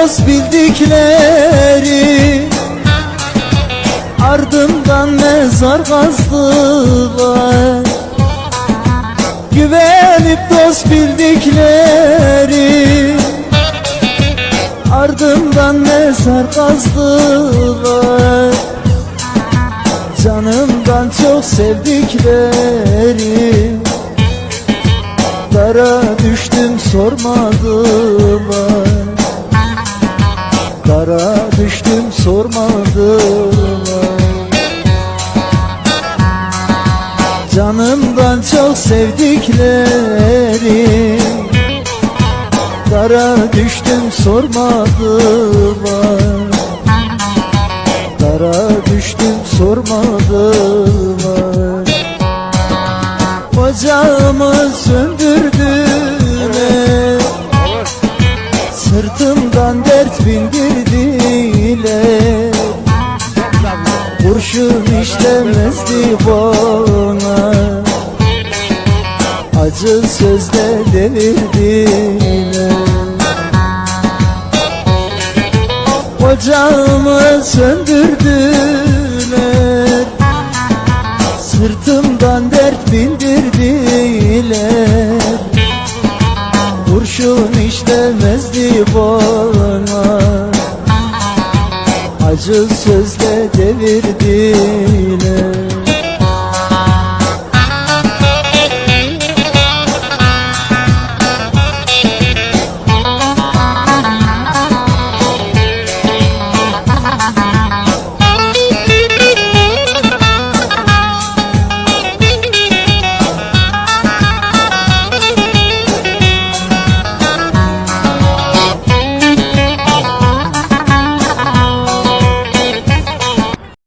dost bildikleri Ardından mezar kazdılar. Güvenip dost bildikleri Ardından mezar kazdılar. Canımdan çok sevdikleri Dara düştüm sormadılar Dara düştüm sormadılar Canımdan çok sevdikleri Dara düştüm sormadılar Dara düştüm sormadılar Ocağımı söndürdüler bindirdiler Kurşun işlemezdi bana. Acı sözle devirdiler Ocağımı söndürdüler. Sırtımdan dert bindirdiler Kurşun işlemezdi bana Acı sözle devirdiler